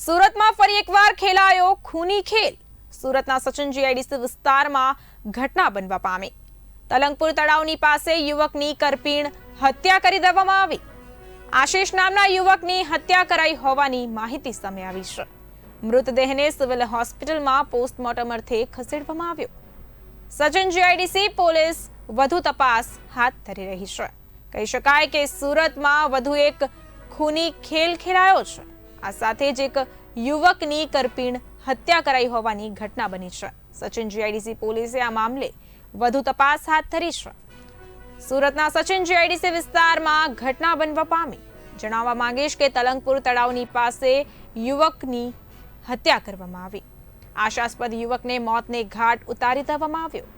સુરતમાં ફરી એકવાર ખેલાયો ખૂની ખેલ. સુરતના સચિન જીઆઈડીસી વિસ્તારમાં ઘટના બનવા પામી. તલંગપુર તળાવની પાસે યુવકની કરપીણ હત્યા કરી દેવામાં આવી. આશીષ નામના યુવકની હત્યા કરાઈ હોવાની માહિતી સામે આવી છે. મૃતદેહને સિવિલ હોસ્પિટલમાં પોસ્ટમોર્ટમ અર્થે ખસેડવામાં આવ્યો. સચિન જીઆઈડીસી પોલીસ વધુ તપાસ હાથ ધરી રહી છે. કહી શકાય કે સુરતમાં વધુ એક ખૂની ખેલ ખેલાયો છે. આ સાથે જ એક યુવકની કરપીણ હત્યા કરાઈ હોવાની ઘટના બની છે. સચિન જીઆઈડીસી પોલીસે આ મામલે વધુ તપાસ હાથ ધરી છે. સુરતના સચિન જીઆઈડીસી વિસ્તારમાં ઘટના બનવા પામી. જણાવવા માંગીશ કે તલંગપુર તળાવની પાસે યુવકની હત્યા કરવામાં આવી. આશાસ્પદ યુવકને મોતને ઘાટ ઉતારી દેવામાં આવ્યો.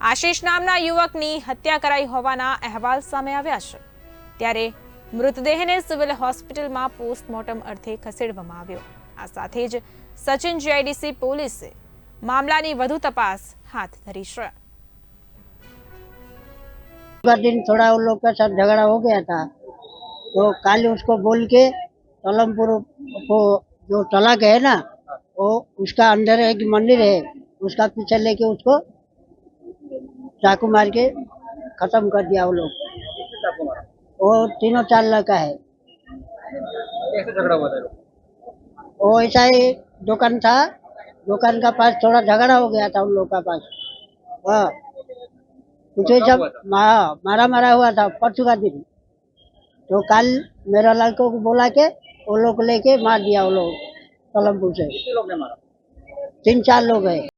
આશીષ નામના યુવકની હત્યા કરાઈ હોવાના અહેવાલ સામે આવ્યા છે. ત્યારે મૃતદેહને સિવિલ હોસ્પિટલમાં પોસ્ટમોર્ટમ અર્થે ખસેડવામાં આવ્યો આ સાથે જ સચિન જીઆઈડીસી પોલીસે મામલાની વધુ તપાસ હાથ ધરી છે का दिन थोड़ा उन लोग का साथ झगड़ा हो गया था तो कल उसको बोल के तलमपुर को जो तलाक है ना वो उसका अंदर एक मंदिर है उसका पीछे लेके उसको चाकू मार के खत्म कर दिया वो लोग किसने चाकू मारा वो तीनों चार लड़का है। कैसे झगड़ा हुआ था? वो ऐसा ही दुकान था दुकान का पास थोड़ा झगड़ा हो गया था उन लोग का पास। हाँ। कुछ? मा- मारा मारा हुआ था? परसों का दिन। तो कल मेरा लड़कों को बोला के वो लोग लेके मार दिया वो लोग कलमपुर से। लोग ने मारा? तीन चार लोग है।